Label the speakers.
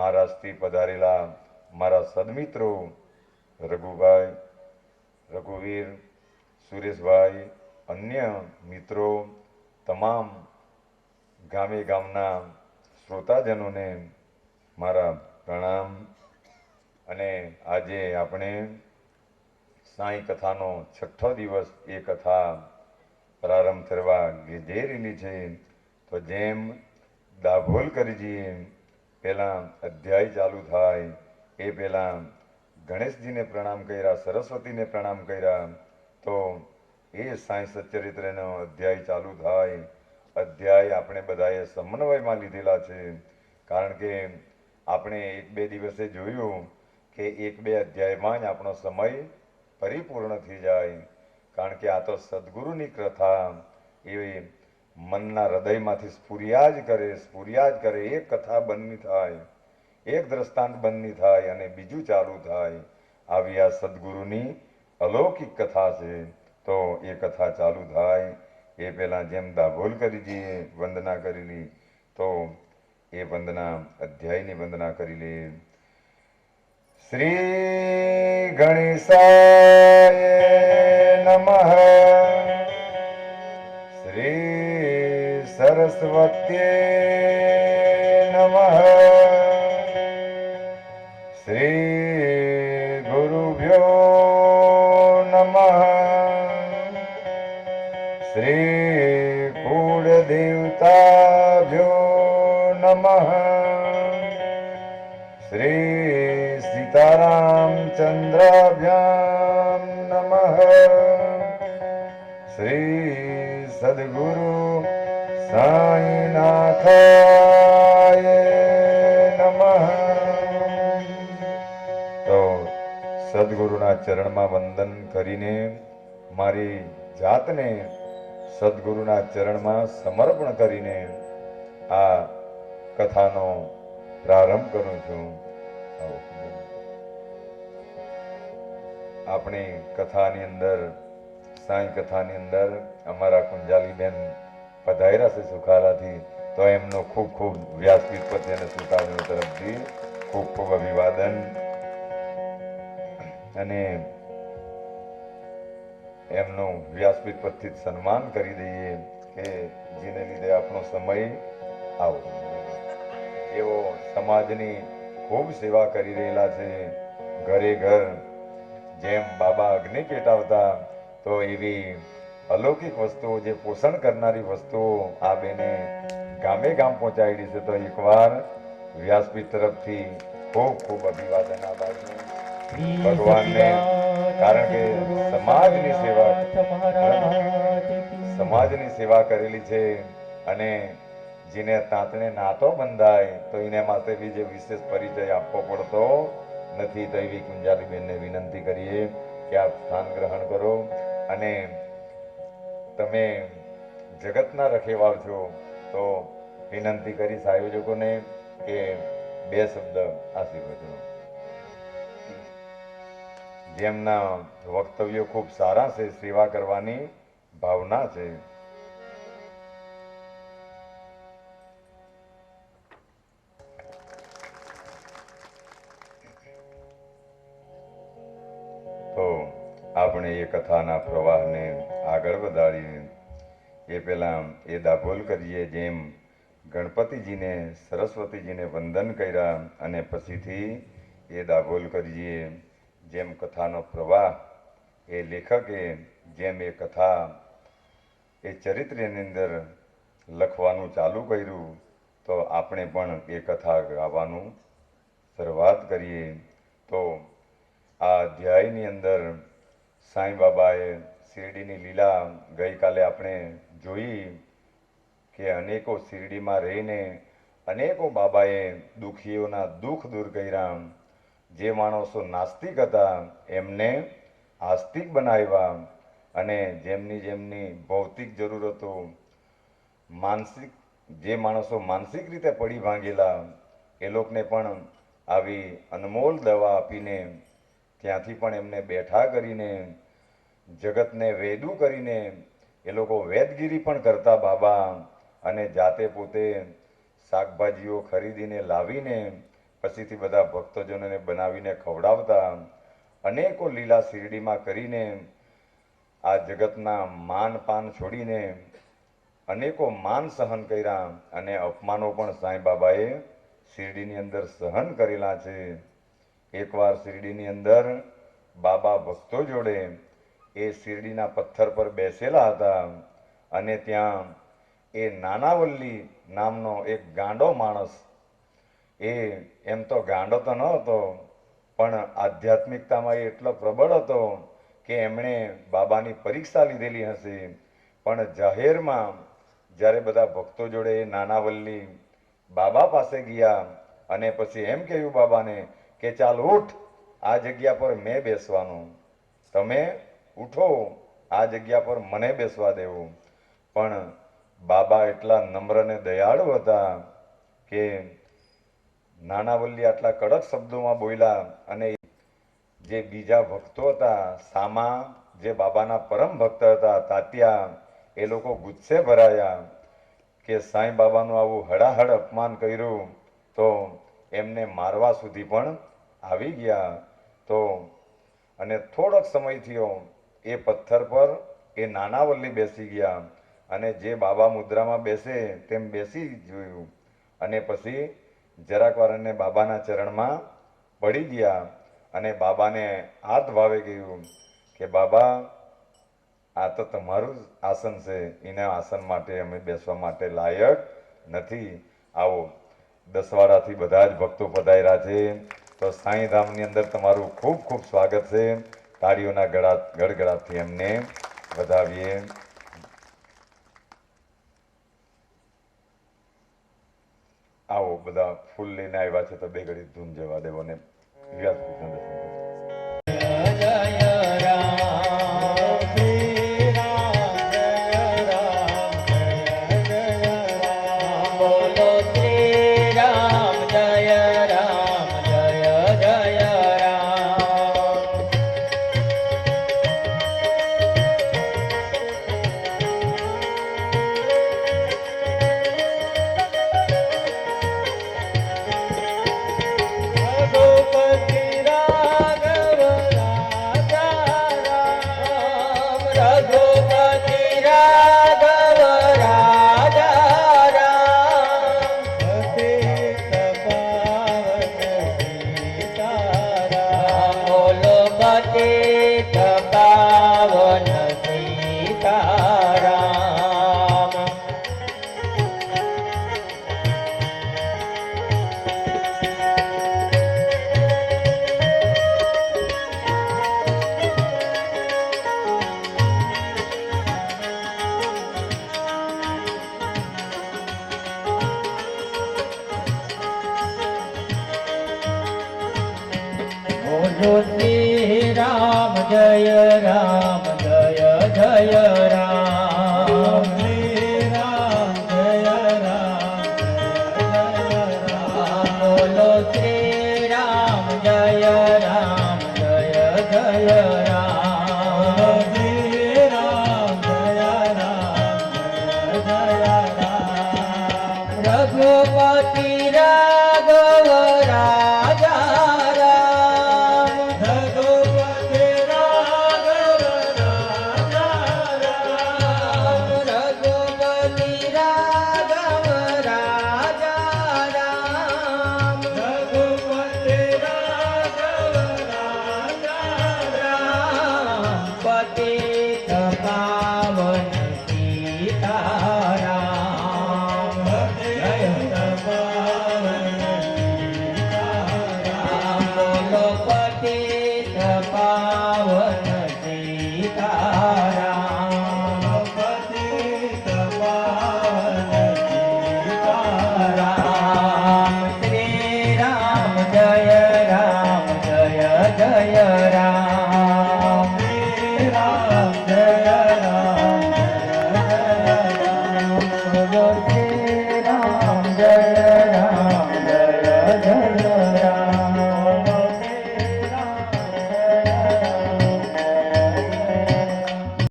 Speaker 1: મહારાષ્ટ્રથી પધારેલા મારા સદમિત્રો, રઘુભાઈ, રઘુવીર, સુરેશભાઈ, અન્ય મિત્રો, તમામ ગામે ગામના શ્રોતાજનોને મારા પ્રણામ. અને આજે આપણે સાંઈ કથાનો છઠ્ઠો દિવસ એ કથા પ્રારંભ કરવા રહેલી છે. તો જેમ દાભોલ કરીજીએ પહેલાં અધ્યાય ચાલુ થાય, એ પહેલાં ગણેશજીને પ્રણામ કર્યા, સરસ્વતીને પ્રણામ કર્યા, તો એ સાંઈ સચ્ચરિત્રનો અધ્યાય ચાલુ થાય. અધ્યાય આપણે બધાએ સમન્વયમાં લીધેલા છે, કારણ કે આપણે એક બે દિવસે જોયું કે એક બે અધ્યાયમાં જ આપણો સમય પરિપૂર્ણ થઈ જાય, કારણ કે આ તો સદગુરુની કથા એ મનના હૃદયમાંથી સ્ફુર્યા જ કરે સ્ફુર્યા જ કરે, એક કથા બંધ થાય, એક દ્રષ્ટાંત બંધ થાય અને બીજું ચાલુ થાય. આવી આ સદગુરુની અલૌકિક કથા છે. તો એ કથા ચાલુ થાય. એ પહેલાં જેમ દાભોલ કરી જઈએ વંદના કરેલી તો એ વંદના અધ્યાયની વંદના કરી લે. શ્રી ગણેશાય નમઃ. સરસ્વત્યે નમઃ. શ્રી ગુરુભ્યો નમઃ. શ્રી કુળદેવતાભ્યો નમઃ. શ્રી સીતારામચંદ્રાભ્યામ નમઃ. શ્રી સદગુરુ સાંઈનાથાય નમઃ તો સદગુરુના ચરણમાં વંદન કરીને મારી જાતને સદગુરુના ચરણમાં સમર્પણ કરીને આ કથાનો પ્રારંભ કરું છું આપણી કથાની અંદર સાંઈ કથાની અંદર અમારા કુંજાલીબેન પધાર્યા છે સુખાલાથી તો એમનો ખૂબ ખૂબ વ્યાસપીઠ પરથી અને સુતાણીઓ તરફથી ખૂબ ખૂબ અભિવાદન. અને એમનું વ્યાસપીઠ પરથી સન્માન કરી દઈએ કે જેને લીધે આપણો સમય આવો. એવો સમાજની ખૂબ સેવા કરી રહેલા છે, ઘરે ઘર, જેમ બાબા અગ્નિ પેટાવતા તો એવી અલૌકિક વસ્તુઓ જે પોષણ કરનારી વસ્તુઓ આ બેને ગામે ગામ પહોંચાડી છે. તો એકવાર વ્યાસપીઠ તરફથી ખૂબ ખૂબ અભિવાદન આભાર ભગવાનને, કારણ કે સમાજની સેવા સમાજની સેવા કરેલી છે અને જેને તાંતણે નાતો બંધાય, તો એને માટે બી જે વિશેષ પરિચય આપવો પડતો નથી. તો એવી કુંજાલીબેનને વિનંતી કરીએ કે આપ સ્થાન ગ્રહણ કરો અને તમે જગતના રખેવાળ છો તો વિનંતી કરીશ આયોજકોને કે બે શબ્દ આશીર્વદો. જેમના વક્તવ્યો ખૂબ સારા છે, સેવા કરવાની ભાવના છે. આપણે એ કથાના પ્રવાહને આગળ વધારીએ એ પહેલા એ દાભોલ કરીએ જેમ ગણપતિજીને સરસ્વતીજીને વંદન કર્યા અને પછીથી એ દાભોલ કરીએ જેમ કથાનો પ્રવાહ એ લેખકે જેમ એ કથા એ ચરિત્રની અંદર લખવાનું ચાલુ કર્યું, તો આપણે પણ એ કથા ગાવાનું શરૂઆત કરીએ. તો આ અધ્યાયની અંદર સાંઈ બાબાએ શિરડીની લીલા ગઈકાલે આપણે જોઈ કે અનેકો શિરડીમાં રહીને અનેકો બાબાએ દુઃખીઓના દુઃખ દૂર કર્યા. જે માણસો નાસ્તિક હતા, એમને આસ્તિક બનાવ્યા અને જેમની જેમની ભૌતિક જરૂરતો માનસિક, જે માણસો માનસિક રીતે પડી ભાંગેલા, એ લોકોને પણ આવી અનમોલ દવા આપીને ત્યાંથી પણ એમને બેઠા કરીને, જગતને વેદું કરીને, એ લોકો વેદગીરી પણ કરતા બાબા અને જાતે પોતે શાકભાજીઓ ખરીદીને લાવીને, પછીથી બધા ભક્તજનોને બનાવીને ખવડાવતા, અનેકો લીલા શિરડીમાં કરીને, આ જગતના માન પાન છોડીને, અનેકો માન સહન કર્યા અને અપમાનો પણ સાંઈ બાબાએ શિરડીની અંદર સહન કરેલા છે. એકવાર શિરડીની અંદર બાબા ભક્તો જોડે એ શિરડીના પથ્થર પર બેસેલા હતા અને ત્યાં એ નાનાવલ્લી નામનો એક ગાંડો માણસ, એ એમ તો ગાંડો તો ન હતો, પણ આધ્યાત્મિકતામાં એ એટલો પ્રબળ હતો કે એમણે બાબાની પરીક્ષા લીધેલી હશે. પણ જાહેરમાં જ્યારે બધા ભક્તો જોડે એ નાનાવલ્લી બાબા પાસે ગયા અને પછી એમ કહ્યું બાબાને કે ચાલ ઉઠ. આ જગ્યા પર મેં બેસવાનું. તમે ઉઠો. આ જગ્યા પર મને બેસવા દેવું. પણ બાબા એટલા નમ્ર ને દયાળુ હતા કે નાનાવલ્લી આટલા કડક શબ્દોમાં બોલ્યા અને જે બીજા ભક્તો હતા, સામા જે બાબાના પરમ ભક્ત હતા, તાત્યા, એ લોકો ગુસ્સે ભરાયા કે સાંઈ બાબાનું આવું હડાહડ અપમાન કર્યું તો એમને મારવા સુધી પણ આવી ગયા તો અને થોડોક સમય થયો એ પથ્થર પર એ નાના વલ્લી બેસી ગયા અને જે બાબા મુદ્રામાં બેસે તેમ બેસી જોયું. અને પછી જરાક વાર એને બાબાના ચરણમાં પડી ગયા અને બાબાને હાથ ભાવે કહ્યું કે, બાબા, આ તો તમારું જ આસન છે. એના આસન માટે અમે બેસવા માટે લાયક નથી. આવો દસવાડાથી બધા જ ભક્તો પધાર્યા છે. તો સાંઈધામની અંદર તમારું ખૂબ ખૂબ સ્વાગત છે. તાળીઓના ગળા ગડગડાટથી એમને વધાવીએ. આવો બધા ફૂલ લઈને આવ્યા છે તો બે ઘડી ધૂન જવા દેવો ને. વ્યાસપીઠના દર્શન
Speaker 2: જય શ્રી રામ જય જય જય